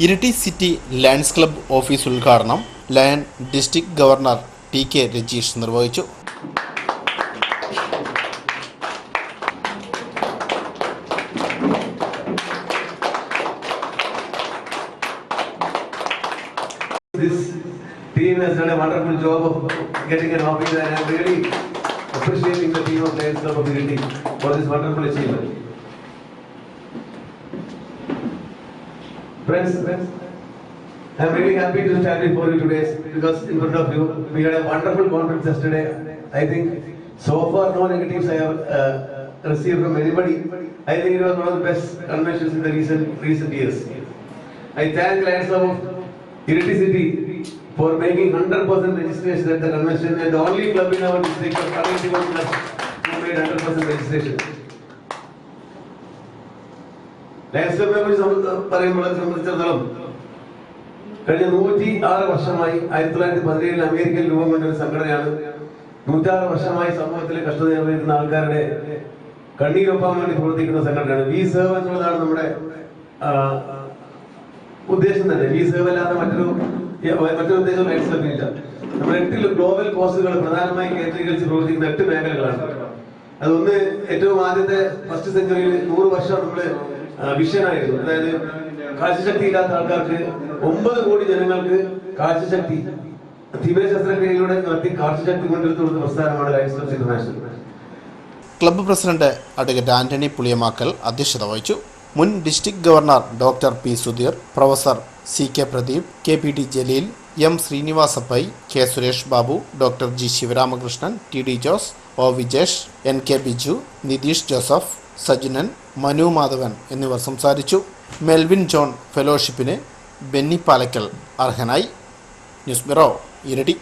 Iritty city lions club office ഉദ്ഘാടനം lion district governor T K Rajeesh നിർവഹിച്ചു This team has done a wonderful job of getting an office and I'm really appreciating the team of Lions Club of Unity for this wonderful achievement. Friends, friends, I'm really happy to stand before you today because in front of you, we had a wonderful conference yesterday. I think so far no negatives I have uh, received from anybody. I think it was one of the best conventions in the recent recent years. I thank Lions of Unity City for making 100% registration at the convention and the only club in our district of 21 clubs who made 100% registration. അത് സംബന്ധിച്ചിടത്തോളം കഴിഞ്ഞ നൂറ്റി ആറ് വർഷമായി ആയിരത്തി തൊള്ളായിരത്തി പതിനേഴിൽ അമേരിക്കയിൽ രൂപം കൊണ്ട ഒരു സംഘടനയാണ്. നൂറ്റാറ് വർഷമായി സമൂഹത്തിലെ കഷ്ടത അനുഭവിക്കുന്ന ആൾക്കാരുടെ കണ്ണീരൊപ്പാൻ വേണ്ടി പ്രവർത്തിക്കുന്ന സംഘടനയാണ്. വി സേവ് എന്നുള്ളതാണ് നമ്മുടെ ഉദ്ദേശം തന്നെ. വി സേവ് അല്ലാതെ മറ്റൊരു മറ്റൊരു ഉദ്ദേശം ക്ലബിനില്ല നമ്മുടെ എട്ടിൽ ഗ്ലോബൽ കോഴ്സുകൾ പ്രധാനമായും കേന്ദ്രീകരിച്ച് പ്രവർത്തിക്കുന്ന എട്ട് മേഖലകളാണ്. അതൊന്ന് ഏറ്റവും ആദ്യത്തെ ഫസ്റ്റ് സെഞ്ചുറിയിൽ നൂറ് വർഷം നമ്മൾ വിഷനായിരുന്നു അതായത് കാഴ്ചശക്തി ഇല്ലാത്ത ആൾക്കാർക്ക് ഒമ്പത് കോടി ജനങ്ങൾക്ക് കാഴ്ചശക്തി തിമിര ശസ്ത്രക്രിയയിലൂടെ നടത്തി കാഴ്ചശക്തി കൊണ്ടെടുത്തു കൊടുത്ത പ്രസ്ഥാനമാണ് lions clubs international club president advocate Antony Puliyamakkal അധ്യക്ഷത വഹിച്ചു. മുൻ district governor doctor P Sudheer professor C K Pradeep K P T Jaleel M Srinivasa Pai K Suresh Babu doctor G Sivaramakrishnan T D Jose O Vijesh N K Biju Nitheesh Joseph Sajunan Manu Madhavan എന്നിവർ സംസാരിച്ചു. മെൽവിൻ ജോൺ ഫെലോഷിപ്പിന് ബെന്നി പാലക്കൽ അർഹനായി. News bureau Iritty.